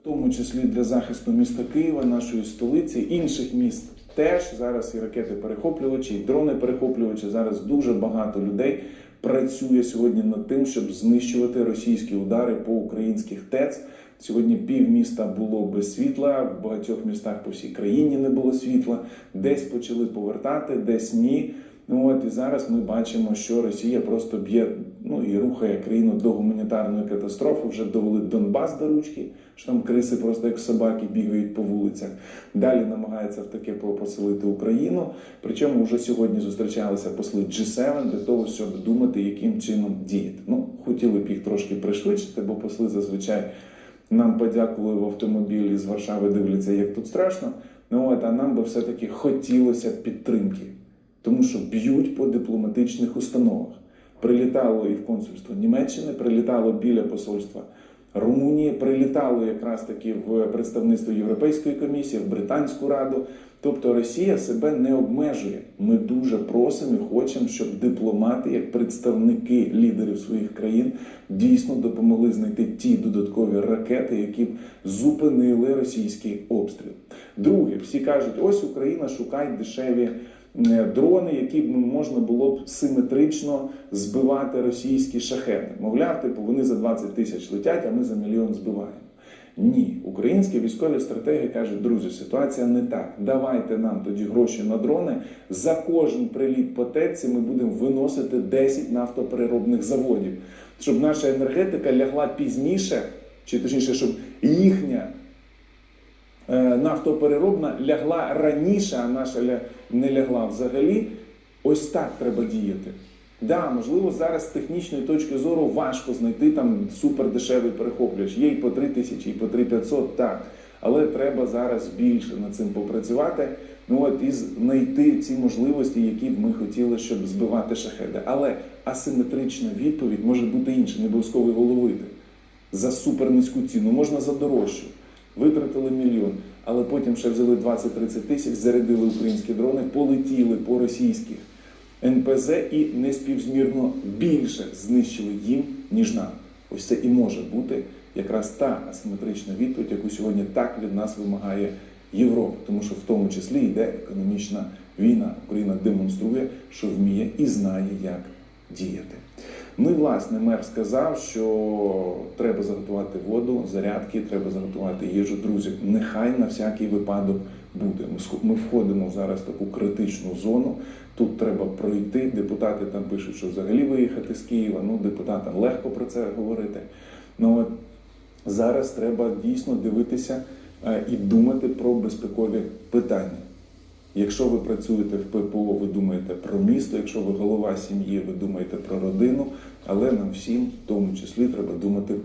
в тому числі для захисту міста Києва, нашої столиці, інших міст. Теж зараз і ракети перехоплювачі, і дрони перехоплювачі. Зараз дуже багато людей працює сьогодні над тим, щоб знищувати російські удари по українських ТЕЦ. Сьогодні пів міста було без світла, в багатьох містах по всій країні не було світла, десь почали повертати, десь ні. Ну от і зараз ми бачимо, що Росія просто б'є ну і рухає країну до гуманітарної катастрофи. Вже довели Донбас до ручки, що там криси просто як собаки бігають по вулицях. Далі намагається в таке поселити Україну. Причому вже сьогодні зустрічалися посли G7 для того, щоб думати, яким чином діяти. Ну хотіли б їх трошки пришвидшити, бо посли зазвичай нам подякували в автомобілі з Варшави. Дивляться, як тут страшно. Ну от а нам би все-таки хотілося підтримки тому що б'ють по дипломатичних установах. Прилітало і в консульство Німеччини, прилітало біля посольства Румунії, прилітало якраз таки в представництво Європейської комісії, в Британську Раду. Тобто Росія себе не обмежує. Ми дуже просимо і хочемо, щоб дипломати, як представники лідерів своїх країн, дійсно допомогли знайти ті додаткові ракети, які б зупинили російський обстріл. Друге, всі кажуть, ось Україна шукає дешеві дрони, які б можна було б симетрично збивати російські шахеди. Мовляв, типу вони за 20 тисяч летять, а ми за мільйон збиваємо. Ні, українські військові стратегії кажуть, друзі, ситуація не так. Давайте нам тоді гроші на дрони. За кожен приліт по ТЕЦі ми будемо виносити 10 нафтопереробних заводів, щоб наша енергетика лягла пізніше, чи точніше, щоб їхня е, нафтопереробна лягла раніше, а наша не лягла взагалі. Ось так треба діяти. Да, можливо, зараз з технічної точки зору важко знайти там супердешевий перехоплювач. Є і по 3 тисячі, і по 3 500, так. Але треба зараз більше над цим попрацювати. Ну от і знайти ці можливості, які б ми хотіли, щоб збивати шахеди. Але асиметрична відповідь може бути інша, не обов'язково його ловити. За супернизьку ціну, можна за дорожчу. Витратили мільйон, але потім ще взяли 20-30 тисяч, зарядили українські дрони, полетіли по російських НПЗ і неспівзмірно більше знищили їм, ніж нам. Ось це і може бути якраз та асиметрична відповідь, яку сьогодні так від нас вимагає Європа, тому що в тому числі йде економічна війна. Україна демонструє, що вміє і знає, як діяти. Ну і власне мер сказав, що треба заготувати воду, зарядки, треба заготувати їжу. Друзі, нехай на всякий випадок буде. Ми входимо зараз в таку критичну зону. Тут треба пройти. Депутати там пишуть, що взагалі виїхати з Києва. Ну, депутатам легко про це говорити. Ну от зараз треба дійсно дивитися е, і думати про безпекові питання. Якщо ви працюєте в ППО, ви думаєте про місто. Якщо ви голова сім'ї, ви думаєте про родину. Але нам всім, в тому числі, треба думати про.